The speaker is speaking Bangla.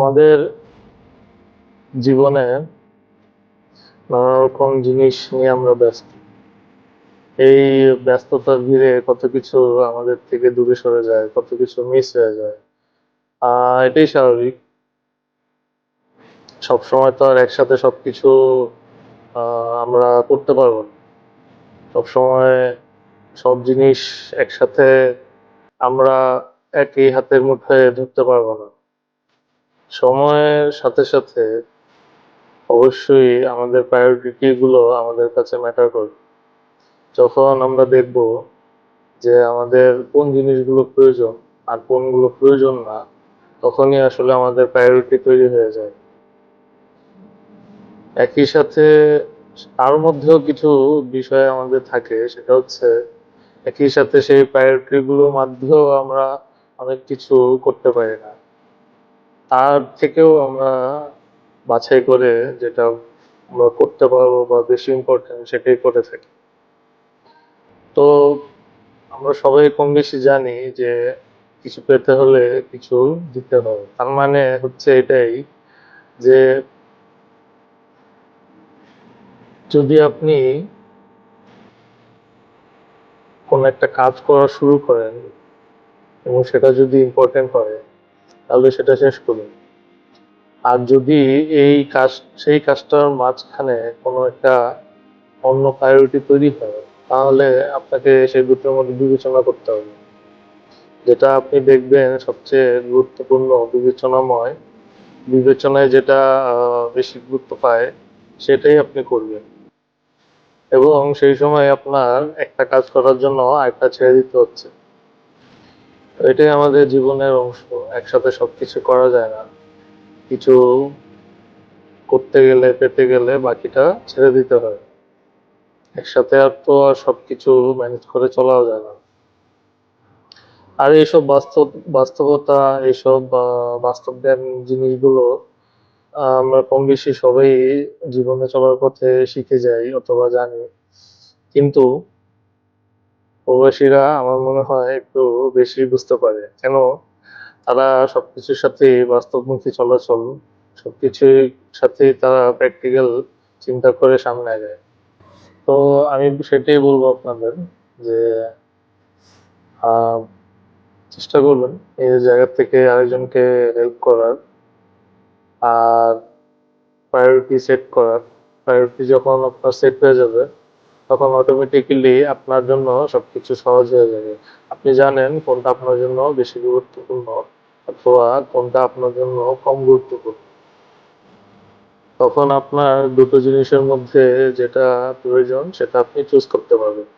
আমাদের জীবনে নানা রকম জিনিস নিয়ে আমরা ব্যস্ত। এই ব্যস্ততার ভিড়ে কত কিছু আমাদের থেকে দূরে সরে যায়, কত কিছু মিস হয়ে যায়। আহ, এটাই স্বাভাবিক। সবসময় তো আর একসাথে সবকিছু আমরা করতে পারব না। সবসময় সব জিনিস একসাথে আমরা একই হাতের মুঠোয় ধরতে পারব না। সময়ের সাথে সাথে অবশ্যই আমাদের প্রায়োরিটি গুলো আমাদের কাছে ম্যাটার করবে যখন আমরা দেখব যে আমাদের কোন জিনিসগুলো প্রয়োজন আর কোনগুলো প্রয়োজন না, তখনই আসলে আমাদের প্রায়োরিটি তৈরি হয়ে যায়। একই সাথে তার মধ্যেও কিছু বিষয় আমাদের থাকে, সেটা হচ্ছে একই সাথে সেই প্রায়োরিটি গুলোর মধ্যেও আমরা অনেক কিছু করতে পারি না। তার থেকেও আমরা বাছাই করে যেটা আমরা করতে পারব বা বেশি ইম্পর্টেন্ট সেটাই করে থাকি। তো আমরা সবাই কম বেশি জানি যে কিছু পেতে হলে কিছু দিতে হবে। তার মানে হচ্ছে এটাই যে যদি আপনি কোন একটা কাজ করা শুরু করেন এবং সেটা যদি ইম্পর্টেন্ট হয় তাহলে সেটা শেষ করুন। আর যদি এই কাজ, সেই কাজটার মাঝখানে কোনো একটা অন্য প্রায়োরিটি তৈরি হয়, তাহলে আপনাকে সেই দুটোর মধ্যে বিবেচনা করতে হবে। যেটা আপনি দেখবেন সবচেয়ে গুরুত্বপূর্ণ বিবেচনাময়, বিবেচনায় যেটা বেশি গুরুত্ব পায়, সেটাই আপনি করবেন। এবং সেই সময় আপনার একটা কাজ করার জন্য আরেকটা ছেড়ে দিতে হচ্ছে। এটাই আমাদের জীবনের অংশ। একসাথে সবকিছু করা যায় না। কিছু করতে গেলে, পেতে গেলে বাকিটা ছেড়ে দিতে হয়। একসাথে আর তো আর সবকিছু ম্যানেজ করে চলাও যায় না। আর এইসব বাস্তব, বাস্তবতা, এইসব বাস্তব জ্ঞান জিনিসগুলো আমরা কম বেশি সবাই জীবনে চলার পথে শিখে যাই অথবা জানি। কিন্তু প্রবাসীরা আমার মনে হয় একটু বেশি বুঝতে পারে। কেন? তারা সবকিছুর সাথে বাস্তবমুখী চলাচল, সবকিছুর সাথে তারা প্র্যাকটিক্যাল চিন্তা করে সামনে যায় তো আমি সেটাই বলব আপনাদের যে চেষ্টা করবেন এই জায়গা থেকে আরেকজনকে হেল্প করার, আর প্রায়োরিটি সেট করার। প্রায়োরিটি যখন আপনার সেট হয়ে যাবে তখন অটোমেটিক্যালি আপনার জন্য সবকিছু সহজ হয়ে যাবে। আপনি জানেন কোনটা আপনার জন্য বেশি গুরুত্বপূর্ণ অথবা কোনটা আপনার জন্য কম গুরুত্বপূর্ণ। তখন আপনার দুটো জিনিসের মধ্যে যেটা প্রয়োজন সেটা আপনি চুজ করতে পারবেন।